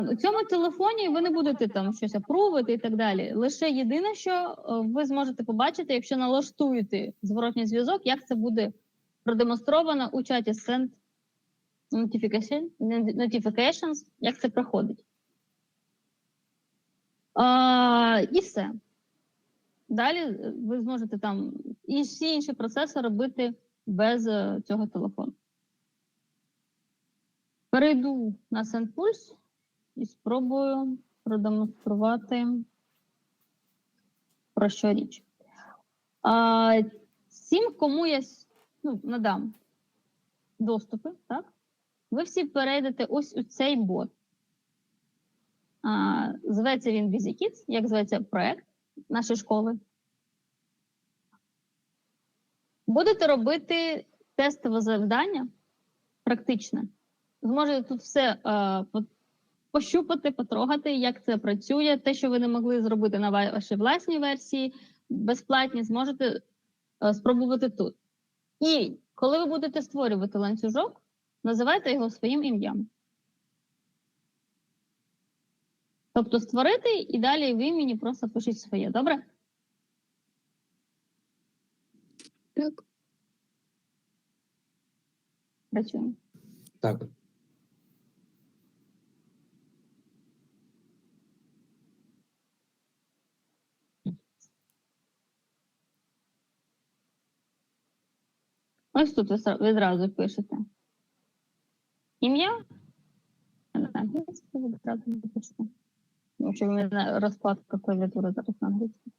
У цьому телефоні ви не будете там щось апрувити і так далі. Лише єдине, що е, ви зможете побачити, якщо налаштуєте зворотній зв'язок, як це буде продемонстровано у чаті Send Notification, Notifications, як це проходить. І все. Далі е, ви зможете там і всі інші процеси робити без е, цього телефону. Перейду на SendPulse і спробую продемонструвати про що річ. А, всім, кому я ну, надам доступи, так? Ви всі перейдете ось у цей бот. А, зветься він BusyKids, як зветься проект нашої школи. Будете робити тестове завдання практичне. Зможете тут все е, пощупати, потрогати, як це працює. Те, що ви не могли зробити на вашій власній версії, безплатні, зможете е, спробувати тут. І коли ви будете створювати ланцюжок, називайте його своїм ім'ям. Тобто створити і далі в імені просто пишіть своє, добре? Так. Працюємо. Так. Ось тут ви відразу пишете. Ім'я. На англійській відразу напишете. Тому що розкладка клавіатури зараз на англійській.